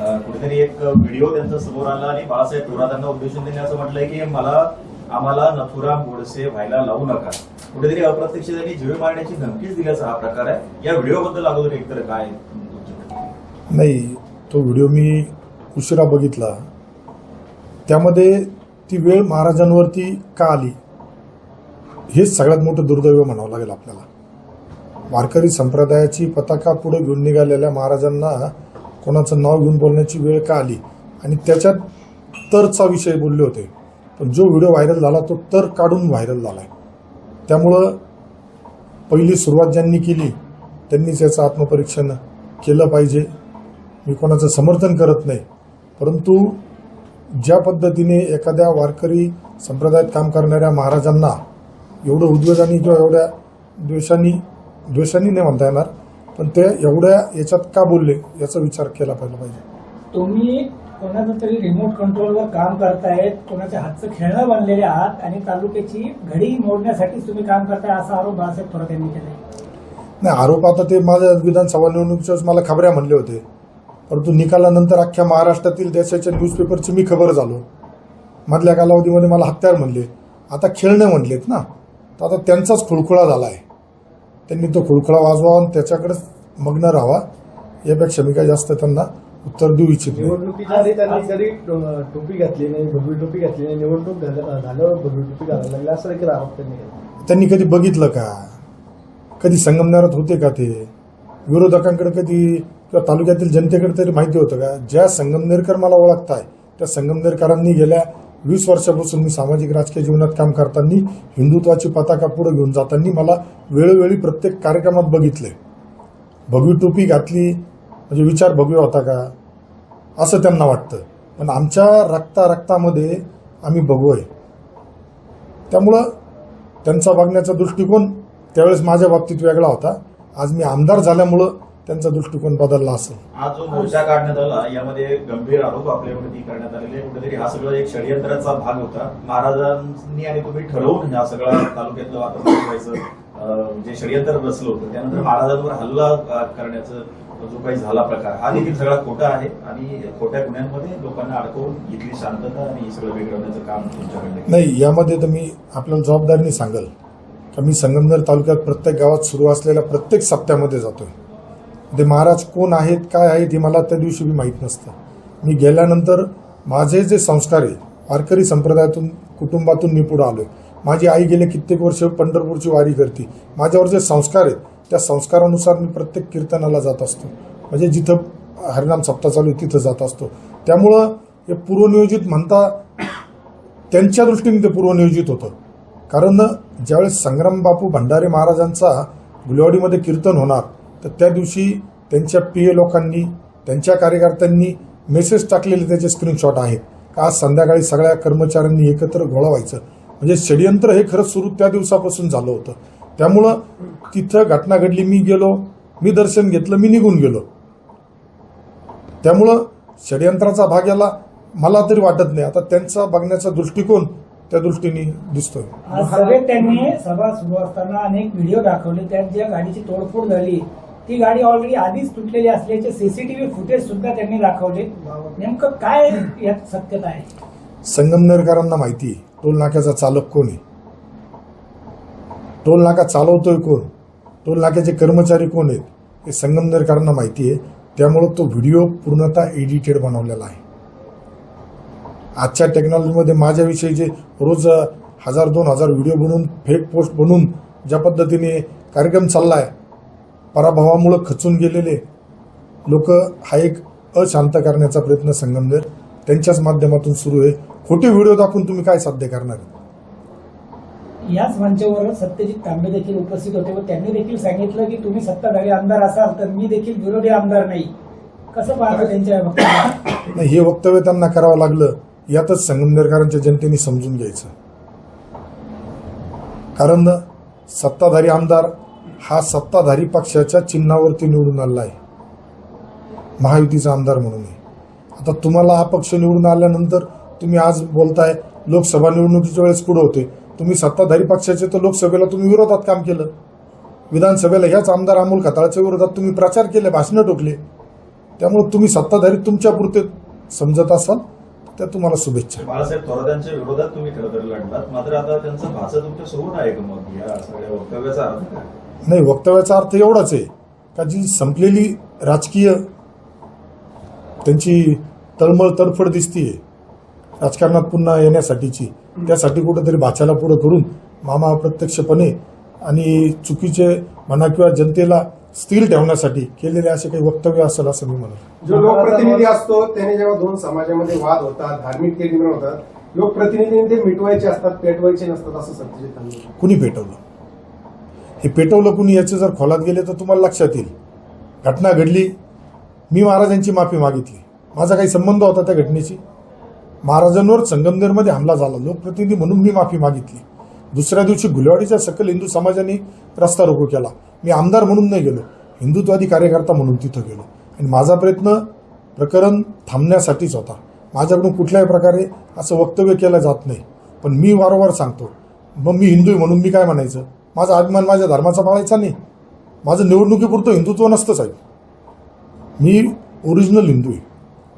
कुठेतरी एक व्हिडिओ त्यांचा समोर आला आणि बाळासाहेब थोरातांना उद्देशून त्यांनी असं म्हटलंय की मला आम्हाला नथुराम गोडसे व्हायला लावू नका. कुठेतरी अप्रत्यक्ष त्यांनी जीवे मारण्याची धमकीच दिल्याचा हा प्रकार आहे. या व्हिडिओबद्दल अगोदर एकतर काय नाही तो व्हिडिओ मी उशिरा बघितला. त्यामध्ये ती वेळ महाराजांवरती का आली? हेच सगळ्यात मोठं दुर्दैव म्हणावं लागेल आपल्याला. वारकरी संप्रदायाची पताका पुढे घेऊन निघालेल्या महाराजांना कोणाचं नाव घेऊन बोलण्याची वेळ का आली? आणि त्याच्यात तरचा विषय बोलले होते. पण जो व्हिडिओ व्हायरल झाला तो तर काढून व्हायरल झाला आहे त्यामुळं पहिली सुरुवात ज्यांनी केली त्यांनीच याचं आत्मपरीक्षण केलं पाहिजे. मी कोणाचं समर्थन करत नाही. परंतु ज्या पद्धतीने एखाद्या वारकरी संप्रदायात काम करणाऱ्या महाराजांना एवढं उद्वेगाने किंवा एवढ्या द्वेषांनी द्वेषाने नाही म्हणता येणार पण ते एवढ्या याच्यात का बोलले याचा विचार केला पाहिजे पाहिजे. तुम्ही कोणाचं तरी रिमोट कंट्रोलवर काम करतायत कोणाच्या हातचं खेळणं बनलेले आहात आणि तालुक्याची घडी मोडण्यासाठी तुम्ही काम करताय असा आरोप बाळासाहेब थोरात यांनी केलाय. नाही आरोप आता ते माझ्या विधानसभा निवडणुकीच्या वेळेस मला खबऱ्या म्हणले होते. परंतु निकालानंतर अख्ख्या महाराष्ट्रातील देशाच्या न्यूजपेपरची मी खबर झालो. मधल्या कालावधीमध्ये मला हत्यार म्हणले. आता खेळणे म्हणलेत ना. तर आता त्यांचाच खुळखुळा झाला आहे त्यांनी तो खुळखुळा वाजवा आणि त्याच्याकडेच मग्न राहावा. यापेक्षा मी काही जास्त त्यांना उत्तर देऊ इच्छित नाही. निवडणुकीच्या आधी त्यांनी कधी टो- टोपी घातली नाही भगवी टोपी घातली नाही निवडणूक झाल्या- झाल्यावर भगवी टोपी घालायला लागली असं देखील आरोप त्यांनी केला. त्यांनी कधी बघितलं का? कधी संगमनेरात होते का ते? विरोधकांकडे कधी किंवा तालुक्यातील जनतेकडे तरी माहिती होतं का? ज्या संगमनेरकर मला ओळखताय त्या संगमनेरकरांनी गेल्या वीस वर्षापासून मी सामाजिक राजकीय जीवनात काम करताना हिंदुत्वाची पताका पुढे घेऊन जाताना मला वेळोवेळी प्रत्येक कार्यक्रमात बघितले भगवी टोपी घातली म्हणजे विचार भगवे होता का? असं त्यांना वाटतं. पण आमच्या रक्ता रक्तामध्ये आम्ही भगवं आहे त्यामुळं त्यांचा बघण्याचा दृष्टिकोन त्यावेळेस माझ्या बाबतीत वेगळा होता. आज मी आमदार झाल्यामुळं त्यांचा दृष्टिकोन बदलला असेल. आज जो मोर्चा काढण्यात आला यामध्ये गंभीर आरोप आपल्यावरती करण्यात आलेले कुठेतरी हा सगळा एक षडयंत्राचा भाग होता. महाराजांनी आणि तुम्ही ठरवून हा सगळा तालुक्यातलं वातावरण अं, जे षडयंत्र रचलं होतं त्यानंतर महाराजांवर हल्ला करण्याचं जो काही झाला प्रकार हा देखील सगळा खोटा आहे. आणि खोट्या गुन्ह्यांमध्ये लोकांना अडकवून इथली शांतता आणि हे सगळं बिघडवण्याचं काम तुमच्याकडे नाही यामध्ये तर मी आपल्याला जबाबदारीने सांगेल. का मी संगमनेर तालुक्यात प्रत्येक गावात सुरू असलेल्या प्रत्येक सप्त्यामध्ये जातोय. ते महाराज कोण आहेत काय आहेत हे मला त्या दिवशी मी माहीत नसतं. मी गेल्यानंतर माझे जे संस्कार आहे वारकरी संप्रदायातून कुटुंबातून मी आलो आलोय. माझी आई गेले कित्येक वर्ष पंढरपूरची वारी करते. माझ्यावर जे संस्कार आहेत त्या संस्कारानुसार मी प्रत्येक कीर्तनाला जात असतो. म्हणजे जिथं हरिनाम सप्ताह चालू आहे तिथं जात असतो. त्यामुळं हे पूर्वनियोजित म्हणता त्यांच्या दृष्टीने ते पूर्वनियोजित होतं. कारण ज्यावेळेस संग्राम बापू भंडारे महाराजांचा गुलेवाडीमध्ये कीर्तन होणार तर त्या दिवशी त्यांच्या प्रिय लोकांनी त्यांच्या कार्यकर्त्यांनी मेसेज टाकलेले त्याचे स्क्रीनशॉट आहेत. का आज संध्याकाळी सगळ्या कर्मचाऱ्यांनी एकत्र गोळा व्हायचं? म्हणजे षडयंत्र हे खरंच सुरू त्या दिवसापासून झालं होतं. त्यामुळं तिथं घटना घडली मी गेलो मी दर्शन घेतलं मी निघून गेलो. त्यामुळं षडयंत्राचा भाग याला मला तरी वाटत नाही. आता त्यांचा बघण्याचा दृष्टिकोन त्या दृष्टीने दिसतोय. त्यांनी सभा सुरू असताना अनेक व्हिडिओ दाखवले. त्यात ज्या गाडीची तोडफोड झाली ती गाडी ऑलरेडी आधीच तुटलेली असल्याचे सीसीटीव्ही फुटेज सुद्धा त्यांनी दाखवले. नेमकं काय यात सत्यता आहे? संगमनेरकरांना माहिती आहे, टोल नाक्याचा चालक कोण आहे? टोल नाका चालवतोय कोण? टोल नाक्याचे कर्मचारी कोण आहेत? हे संगमनेरकरांना माहिती आहे. त्यामुळं तो व्हिडिओ पूर्णतः एडिटेड बनवलेला आहे. आजच्या टेक्नॉलॉजीमध्ये माझ्याविषयी जे रोज हजार दोन हजार व्हिडिओ बनवून फेक पोस्ट बनवून ज्या पद्धतीने कार्यक्रम चाललाय पराभवामुळं खचून गेलेले लोक हा एक अशांत करण्याचा प्रयत्न संगमनेर त्यांच्याच माध्यमातून सुरू आहे. खोटे व्हिडिओ दाखवून तुम्ही काय साध्य करणार याच मंचावर सत्यजित तांबे देखील उपस्थित होते व त्यांनी देखील सांगितलं की तुम्ही सत्ताधारी आमदार असाल तर मी देखील विरोधी आमदार नाही. कसं पाहता त्यांच्या हे वक्तव्य त्यांना करावं लागलं यातच संगमनेरकरांच्या जनतेने समजून घ्यायचं. कारण सत्ताधारी आमदार हा सत्ताधारी पक्षाच्या चिन्हावरती निवडून आला आहे महायुतीचा आमदार म्हणून. आहे. आता तुम्हाला हा पक्ष निवडून आल्यानंतर तुम्ही आज बोलताय लोकसभा निवडणुकीच्या वेळेस पुढे होते. तुम्ही सत्ताधारी पक्षाचे तर लोकसभेला तुम्ही विरोधात काम केलं. विधानसभेला ह्याच आमदार अमोल खताळाच्या विरोधात तुम्ही प्रचार केले भाषणं टोकले. त्यामुळे तुम्ही सत्ताधारी तुमच्या पुरते समजत असाल त्या तुम्हाला शुभेच्छा. बाळासाहेब थोरातांच्या विरोधात तुम्ही खरं तर लढलात. मात्र आता त्यांचं भाषा तुमच्यासोबत आहे का मग या सगळ्या वक्तव्याचा अर्थ काय? नाही वक्तव्याचा अर्थ एवढाच आहे का जी संपलेली राजकीय त्यांची तळमळ तडफड दिसतीये राजकारणात पुन्हा येण्यासाठीची. त्यासाठी कुठंतरी भाच्याला पुढं करून मामा अप्रत्यक्षपणे आणि चुकीचे म्हणा किंवा जनतेला स्थिर ठेवण्यासाठी केलेले असे काही वक्तव्य असेल असं मी म्हणत. जो लोकप्रतिनिधी असतो त्याने जेव्हा दोन समाजामध्ये वाद होतात धार्मिक ते निर्माण होतात लोकप्रतिनिधीने ते मिटवायचे असतात पेटवायचे नसतात असं सत्यजित कुणी पेटवलं? हे पेटवलं कुणी याचे जर खोलात गेले तर तुम्हाला लक्षात येईल. घटना घडली. मी महाराजांची माफी मागितली. माझा काही संबंध होता त्या घटनेशी. महाराजांवर संगमनेरमध्ये हमला झाला. लोकप्रतिनिधी म्हणून मी माफी मागितली. दुसऱ्या दिवशी गुलवाडीच्या सकल हिंदू समाजाने रस्ता रोको केला. मी आमदार म्हणून नाही गेलो. हिंदुत्वादी कार्यकर्ता म्हणून तिथं गेलो. आणि माझा प्रयत्न प्रकरण थांबण्यासाठीच होता. माझ्याकडून कुठल्याही प्रकारे असं वक्तव्य केलं जात नाही. पण मी वारंवार सांगतो. मग मी हिंदू आहे म्हणून मी काय म्हणायचं? माझा अभिमान माझ्या धर्माचा पाळायचा नाही. माझं निवडणुकीपुरतं हिंदुत्व नसतं साहेब. मी ओरिजिनल हिंदू आहे.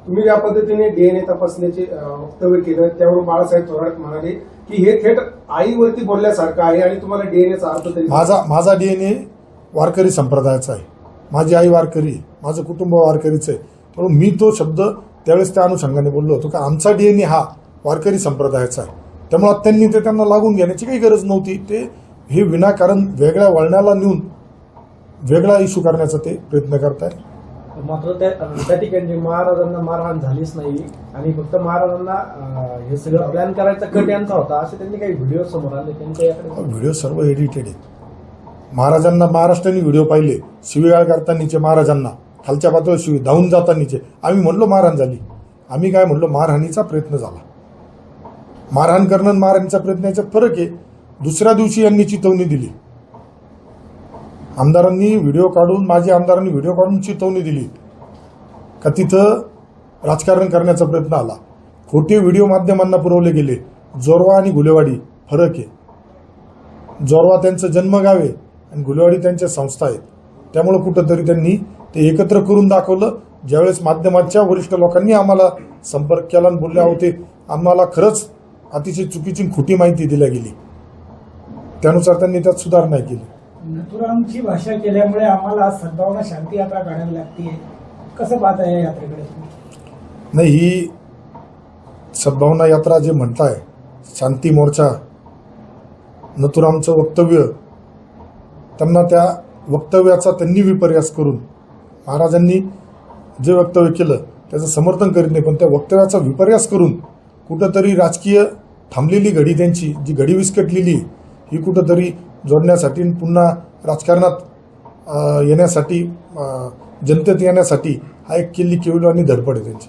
तुम्ही ज्या पद्धतीने डीएनए तपासण्याचे वक्तव्य केलं त्यावरून बाळासाहेब थोरात म्हणाले की हे थेट आईवरती बोलल्यासारखं आहे आणि तुम्हाला डीएनएचा अर्थ तरी माझा माझा डीएनए वारकरी संप्रदायाचा आहे. माझी आई वारकरी. माझं कुटुंब वारकरीचं आहे. म्हणून मी तो शब्द त्यावेळेस त्या अनुषंगाने बोललो होतो का आमचा डीएनए हा वारकरी संप्रदायाचा आहे. त्यामुळे त्यांनी ते त्यांना लागून घेण्याची काही गरज नव्हती. ते हे विनाकारण वेगळ्या वळणाला नेऊन वेगळा इश्यू करण्याचा ते प्रयत्न करताय. मात्र त्या ठिकाणी महाराजांना मारहाण झालीच नाही. आणि फक्त महाराजांना हे सगळं प्लॅन करायचा कट यांचा होता असे त्यांनी काही व्हिडिओ समोर आले त्यांच्या याकडे व्हिडिओ सर्व एडिटेड आहेत. महाराजांना महाराष्ट्राने व्हिडिओ पाहिले शिवीगाळ करतानीचे महाराजांना खालच्या पातळीवर शिवी धावून जातानीचे आम्ही म्हणलो मारहाण झाली. आम्ही काय म्हणलो मारहाणीचा प्रयत्न झाला. मारहाण करणं मारहाणीचा प्रयत्न याच्यात फरक आहे. दुसऱ्या दिवशी यांनी चितवणी दिली. आमदारांनी व्हिडिओ काढून माझे आमदारांनी व्हिडिओ काढून चितवणी दिली. का तिथं राजकारण करण्याचा प्रयत्न आला. खोटे व्हिडिओ माध्यमांना पुरवले गेले. जोरवा आणि गुलेवाडी फरक आहे. जोरवा त्यांचं जन्मगाव आहे आणि गुलेवाडी त्यांच्या संस्था आहेत. त्यामुळं कुठंतरी त्यांनी ते एकत्र करून दाखवलं. ज्यावेळेस माध्यमाच्या वरिष्ठ लोकांनी आम्हाला संपर्क केला आणि बोलले होते आम्हाला खरंच अतिशय चुकीची खोटी माहिती दिल्या गेली. त्यानुसार त्यांनी त्यात सुधारणा केली. नथुरामची भाषा केल्यामुळे आम्हाला सद्भावना शांती यात्रा काढायला लागतीये. कसं पाहता या यात्रेकडे? नाही ही सद्भावना यात्रा जे म्हणताय शांती मोर्चा नथुरामचं वक्तव्य त्यांना त्या वक्तव्याचा त्यांनी विपर्यास करून महाराजांनी जे वक्तव्य केलं त्याचं समर्थन करीत नाही पण त्या वक्तव्याचा विपर्यास करून कुठंतरी राजकीय थांबलेली घडी त्यांची जी घडी विस्कटलेली ही कुठंतरी जोडण्यासाठी पुन्हा राजकारणात अं, येण्यासाठी जनतेत येण्यासाठी हा एक केली केवळ आणि धडपड आहे त्यांची.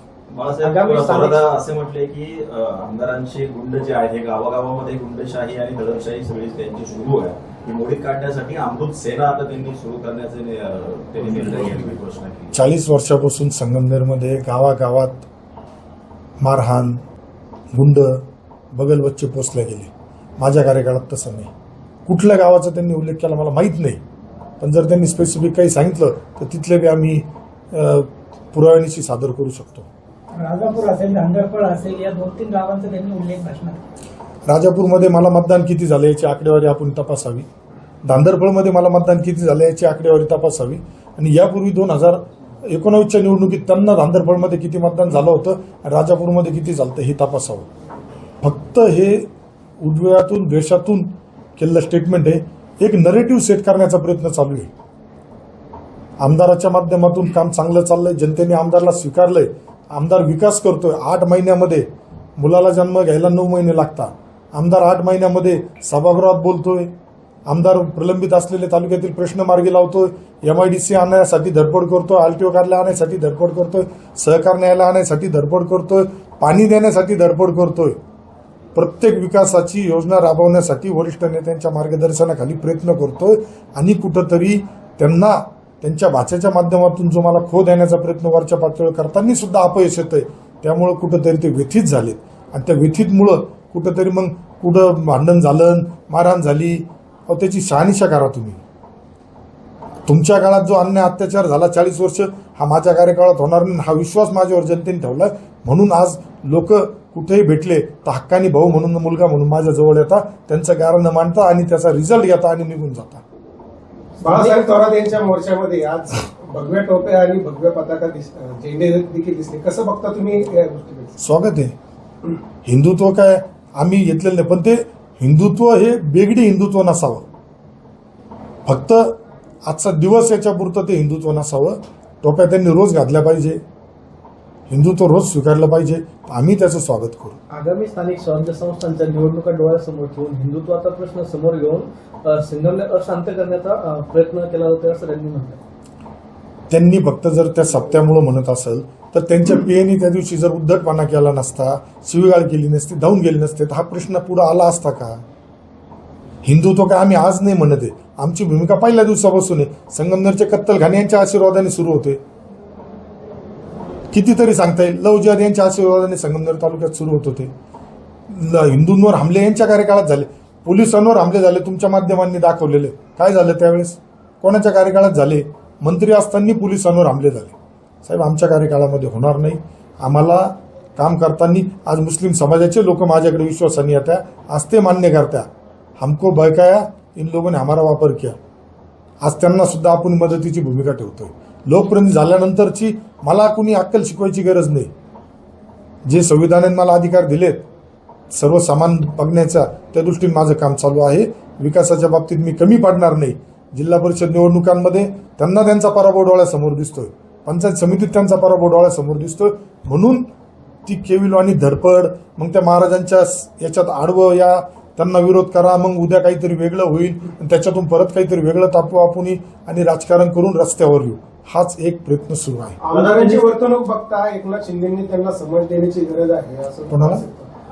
असे म्हटले की आमदारांचे गुंड जे आहे गावागावामध्ये गुंडशाही आणि दडपशाही सगळी त्यांची सुरू आहे. ही मोडीत काढण्यासाठी अमृत सेना आता त्यांनी सुरू करण्याचे चाळीस वर्षापासून संगमनेरमध्ये गावागावात मारहाण गुंड बगलबच्चे पोचले गेले. माझ्या कार्यकाळात तसं नाही. कुठल्या गावाचा त्यांनी उल्लेख केला मला माहीत नाही. पण जर त्यांनी स्पेसिफिक काही सांगितलं तर तिथले बी आम्ही पुराव्यानिशी सादर करू शकतो. राजापूर असेल धांगरफळ असेल या दोन तीन गावांचा त्यांनी उल्लेख भाषणात राजापूरमध्ये मला मतदान किती झाले याची आकडेवारी आपण तपासावी. दांदरफळमध्ये मला मतदान किती झाले याची आकडेवारी तपासावी. आणि यापूर्वी दोन हजार एकोणावीसच्या निवडणुकीत त्यांना दांदरफळमध्ये किती मतदान झालं होतं आणि राजापूरमध्ये किती झालं हे तपासावं. फक्त हे उद्वेगातून द्वेषातून केलेलं स्टेटमेंट आहे एक नरेटिव्ह सेट करण्याचा प्रयत्न चालू आहे. आमदाराच्या माध्यमातून काम चांगलं चाललंय जनतेने आमदारला स्वीकारलंय. आमदार विकास करतोय. आठ महिन्यामध्ये मुलाला जन्म घ्यायला नऊ महिने लागतात. आमदार आठ महिन्यामध्ये सभागृहात बोलतोय. आमदार प्रलंबित असलेले तालुक्यातील प्रश्न मार्गी लावतोय. एम आय डी सी आणण्यासाठी धडपड करतोय. आरटीओ कार्यालय आणण्यासाठी धडपड करतोय. सहकार न्यायालय आणण्यासाठी धडपड करतोय. पाणी देण्यासाठी धडपड करतोय. प्रत्येक विकासाची योजना राबवण्यासाठी वरिष्ठ नेत्यांच्या मार्गदर्शनाखाली प्रयत्न करतोय आणि कुठंतरी त्यांना त्यांच्या भाषेच्या माध्यमातून जो मला खो देण्याचा प्रयत्न वरच्या पातळीवर करताना सुद्धा अपयश येतंय त्यामुळं कुठंतरी ते व्यथित झालेत. आणि त्या व्यथितमुळं कुठंतरी मग कुठं भांडण झालं मारहाण झाली अहो त्याची शहानिशा करा तुम्ही. तुमच्या काळात जो अन्याय अत्याचार झाला चाळीस वर्ष हा माझ्या कार्यकाळात होणार नाही हा विश्वास माझ्यावर जनतेने ठेवला म्हणून आज लोक कुठेही भेटले तर हक्कानी भाऊ म्हणून मुलगा म्हणून माझ्या जवळ येतात त्यांचं कारण मांडता आणि त्याचा रिझल्ट घेता आणि निघून जाता. बाळासाहेब थोरात यांच्या मोर्चामध्ये आज भगव्या टोप्या आणि भगव्या पताका झेंडे देखील दिसले. कसं बघता तुम्ही स्वागत आहे. हिंदुत्व काय? आम्ही घेतलेलं नाही पण ते हिंदुत्व हे बेगडी हिंदुत्व नसावं. फक्त आजचा दिवस याच्या पुरतं ते हिंदुत्व नसावं. टोप्या त्यांनी रोज घातल्या पाहिजे. हिंदुत्व रोज स्वीकारलं पाहिजे. आम्ही त्याचं स्वागत करू. आगामी स्थानिक स्वराज्य संस्थांच्या निवडणुका डोळ्यासमोर ठेवून हिंदुत्वाचा प्रश्न समोर घेऊन अ, संगमनेर अशांत करण्याचा प्रयत्न केला जातोय असं त्यांनी म्हटलं त्यांनी फक्त जर त्या सप्त्यामुळं म्हणत असेल तर त्यांच्या पियेनी त्या दिवशी जर उद्धटपणा केला नसता शिवीगाळ केली नसती धावून गेले नसते तर हा प्रश्न पुढे आला असता का? हिंदुत्व काय आम्ही आज नाही म्हणत आहे. आमची भूमिका पहिल्या दिवसापासून आहे. संगमनेरचे कत्तलखाने यांच्या आशीर्वादाने सुरू होते. कितीतरी सांगता येईल. लव जिहाद यांच्या आशीर्वादाने संगमनेर तालुक्यात सुरू होत होते. ल- हिंदूंवर हमले यांच्या कार्यकाळात झाले. पोलिसांवर हमले झाले तुमच्या माध्यमांनी दाखवलेले. काय झालं त्यावेळेस? कोणाच्या कार्यकाळात झाले? मंत्री असताना पोलिसांवर हमले झाले. साहेब आमच्या कार्यकाळामध्ये होणार नाही. आम्हाला काम करताना आज मुस्लिम समाजाचे लोक माझ्याकडे विश्वासाने येत्या आज ते मान्य करत्या. हमको बहकाया इन लोगों ने हमारा वापर किया. आज त्यांना सुद्धा आपण मदतीची भूमिका ठेवतोय. लोकप्रतिनिधी झाल्यानंतरची मला कुणी अक्कल शिकवायची गरज नाही. जे संविधानाने मला अधिकार दिलेत सर्व सामान बघण्याचा त्या दृष्टीने माझं काम चालू आहे. विकासाच्या बाबतीत मी कमी पाडणार नाही. जिल्हा परिषद निवडणुकांमध्ये त्यांना त्यांचा पराभव डोळ्यासमोर दिसतोय. पंचायत समितीत त्यांचा पराभव डोळ्यासमोर दिसतोय. म्हणून ती केविलो आणि धडपड मग त्या महाराजांच्या याच्यात आडवं या त्यांना विरोध करा मग उद्या काहीतरी वेगळं होईल आणि त्याच्यातून परत काहीतरी वेगळं तापू आपण आणि राजकारण करून रस्त्यावर येऊ. हाच एक प्रयत्न सुरू आहे. आमदारांची वर्तणूक बघता एकनाथ शिंदेनी त्यांना समज देण्याची गरज आहे असं कोणाला?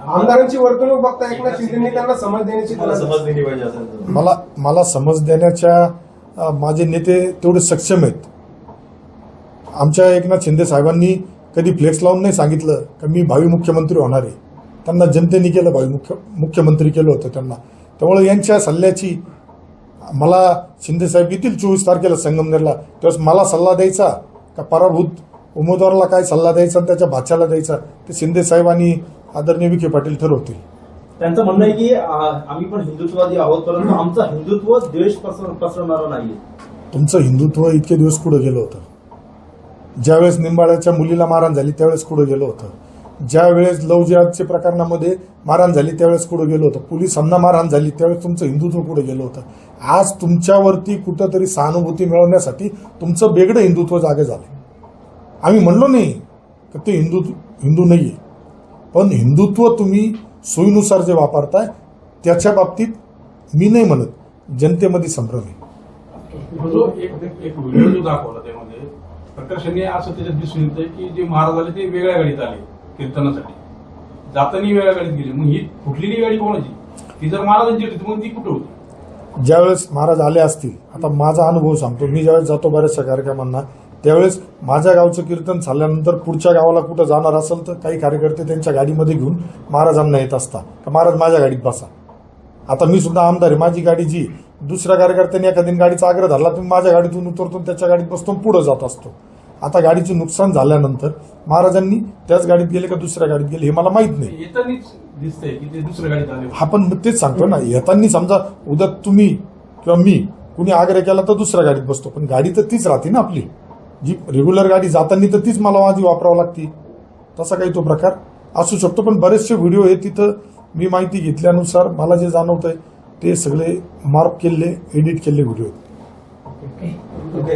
आमदारांची वर्तणूक बघता एकनाथ शिंदेनी त्यांना समज देण्याची मला गरज आहे. दिली पाहिजे असं मला मला समज देण्याच्या अ, माझे नेते तेवढे सक्षम आहेत. आमच्या एकनाथ शिंदे साहेबांनी कधी फ्लेक्स लावून नाही सांगितलं का मी भावी मुख्यमंत्री होणार आहे. त्यांना जनतेने केलं भावी मुख्य मुख्यमंत्री केलं होतं त्यांना. त्यामुळे यांच्या सल्ल्याची मला शिंदे साहेब येतील चोवीस तारखेला संगमनेरला. त्यावेळेस मला सल्ला द्यायचा का पराभूत उमेदवाराला काय सल्ला द्यायचा आणि त्याच्या भाच्याला द्यायचा ते शिंदे साहेब आणि आदरणीय विखे पाटील ठरवतील. त्यांचं म्हणणं आहे की आम्ही पण हिंदुत्ववादी आहोत परंतु आमचं हिंदुत्व द्वेष पसर- पसरवणारं नाहीये. तुमचं हिंदुत्व इतके दिवस कुठं गेलं होतं? ज्यावेळेस निंबाळ्याच्या मुलीला मारहाण झाली त्यावेळेस कुठं गेलं होतं? ज्यावेळेस लव जिहादच्या प्रकरणामध्ये मारहाण झाली त्यावेळेस कुठं गेलो होतं? पोलिसांना मारहाण झाली त्यावेळेस तुमचं हिंदुत्व कुठं गेलं होतं? आज तुमच्यावरती कुठंतरी सहानुभूती मिळवण्यासाठी तुमचं वेगळं हिंदुत्व जागे झालं आम्ही म्हणलो नाही की ते हिंदू हिंदू नाही आहे पण हिंदुत्व तुम्ही सोयीनुसार जे वापरताय त्याच्या बाबतीत मी नाही म्हणत. जनतेमध्ये संभ्रम आहे. जो एक एक व्हिडिओ जो दाखवला त्यामध्ये प्रकर्षाने असं त्याच्यात दिसून येतं की जे महाराज आले ते वेगळ्या गाडीत आले. कीर्तनासाठी. जातानी वेगळ्या गाडीत गेली. मग ही फुटलेली गाडी कोणाची? ती जर महाराजांची होती मग ती कुठे होती? ज्यावेळेस महाराज आले असतील आता माझा अनुभव सांगतो. मी ज्यावेळेस जातो बऱ्याचशा कार्यक्रमांना त्यावेळेस माझ्या गावचं कीर्तन झाल्यानंतर पुढच्या गावाला कुठं जाणार असेल तर काही कार्यकर्ते त्यांच्या गाडीमध्ये घेऊन महाराजांना येत असता का महाराज माझ्या गाडीत बसा. आता मी सुद्धा आमदार आहे. माझी गाडी जी दुसऱ्या कार्यकर्त्यांनी एखाद्या गाडीचा आग्रह धरला तर मी माझ्या गाडीतून उतरतो त्याच्या गाडीत बसतो आणि पुढे जात असतो. आता गाडीचं नुकसान झाल्यानंतर महाराजांनी त्याच गाडीत गेले का दुसऱ्या गाडीत गेले हे मला माहीत नाही. येतानीच दिसतंय की ते दुसऱ्या गाडीत आले हा पण तेच सांगतो ना येताना समजा उद्या तुम्ही किंवा मी कुणी आग्रह केला तर दुसऱ्या गाडीत बसतो. पण गाडी तर तीच राहते ना आपली. जी रेग्युलर गाडी जाताना तर तीच मला माझी वापरावं लागते. तसा काही तो प्रकार असू शकतो पण बरेचसे व्हिडिओ हे तिथं मी माहिती घेतल्यानुसार मला जे जाणवत आहे ते सगळे मार्क केलेले एडिट केलेले व्हिडिओ